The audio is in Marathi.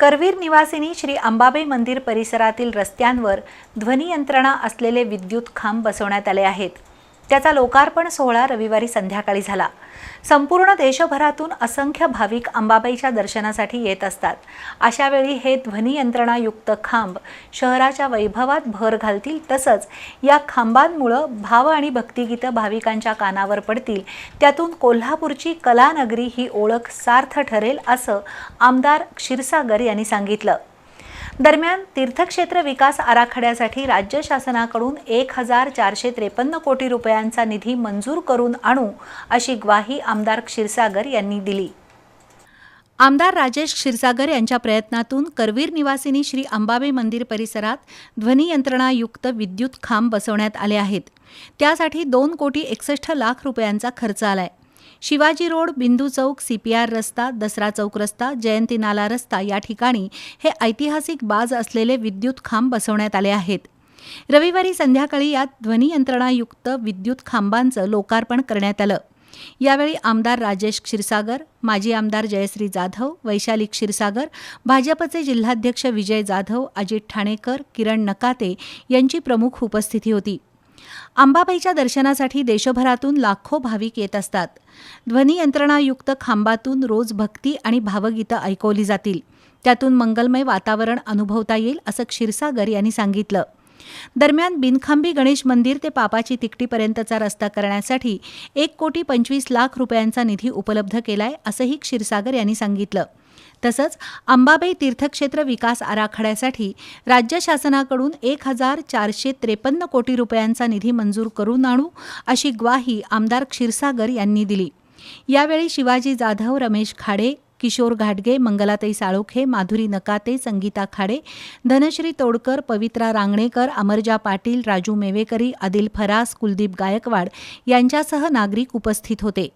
करवीर निवासिनी श्री अंबाबाई मंदिर परिसरातील रस्त्यांवर ध्वनियंत्रणा असलेले विद्युत खांब बसवण्यात आले आहेत. त्याचा लोकार्पण सोहळा रविवारी संध्याकाळी झाला. संपूर्ण देशभरातून असंख्य भाविक अंबाबाईच्या दर्शनासाठी येत असतात. अशा वेळी हे ध्वनियंत्रणायुक्त खांब शहराच्या वैभवात भर घालतील तसंच या खांबांमुळं भाव आणि भक्तिगीतं भाविकांच्या कानावर पडतील. त्यातून कोल्हापूरची कलानगरी ही ओळख सार्थ ठरेल असं आमदार क्षीरसागर यांनी सांगितलं. दरम्यान तीर्थक्षेत्र विकास आराखड्यासाठी राज्य शासनाकडून एक हजार चारशे त्रेपन्न कोटी रुपयांचा निधी मंजूर करून आणू अशी ग्वाही आमदार क्षीरसागर यांनी दिली. आमदार राजेश क्षीरसागर यांच्या प्रयत्नातून करवीर निवासिनी श्री अंबाबाई मंदिर परिसरात ध्वनियंत्रणायुक्त विद्युत खांब बसवण्यात आले आहेत. त्यासाठी दोन कोटी एकसष्ट लाख रुपयांचा खर्च आला आहे शिवाजी रोड बिंदू चौक सीपीआर रस्ता दसरा चौक रस्ता जयंती नाला रस्ता या ठिकाणी हे ऐतिहासिक बाज असलेले विद्युत खांब बसवण्यात आले आहेत. रविवारी संध्याकाळी यात ध्वनियंत्रणायुक्त विद्युत खांबांचं लोकार्पण करण्यात आलं. यावेळी आमदार राजेश क्षीरसागर माजी आमदार जयश्री जाधव वैशाली क्षीरसागर भाजपचे जिल्हाध्यक्ष विजय जाधव अजित ठाणेकर किरण नकाते यांची प्रमुख उपस्थिती होती. अंबाबाईच्या दर्शनासाठी देशभरातून लाखो भाविक येत असतात. ध्वनियंत्रणायुक्त खांबातून रोज भक्ती आणि भावगीतं ऐकवली जातील. त्यातून मंगलमय वातावरण अनुभवता येईल असं क्षीरसागर यांनी सांगितलं. दरम्यान बिनखांबी गणेश मंदिर ते पापाची तिकटीपर्यंतचा रस्ता करण्यासाठी एक कोटी पंचवीस लाख रुपयांचा निधी उपलब्ध केलाय असंही क्षीरसागर यांनी सांगितलं. तसंच अंबाबाई तीर्थक्षेत्र विकास आराखड्यासाठी राज्य शासनाकडून एक हजार चारशे त्रेपन्न कोटी रुपयांचा निधी मंजूर करून आणू अशी ग्वाही आमदार क्षीरसागर यांनी दिली. यावेळी शिवाजी जाधव रमेश खाडे किशोर घाटगे मंगलाताई साळोखे माधुरी नकाते संगीता खाडे धनश्री तोडकर पवित्रा रांगणेकर अमरजा पाटील राजू मेवेकरी आदिल फरास कुलदीप गायकवाड यांच्यासह नागरिक उपस्थित होते.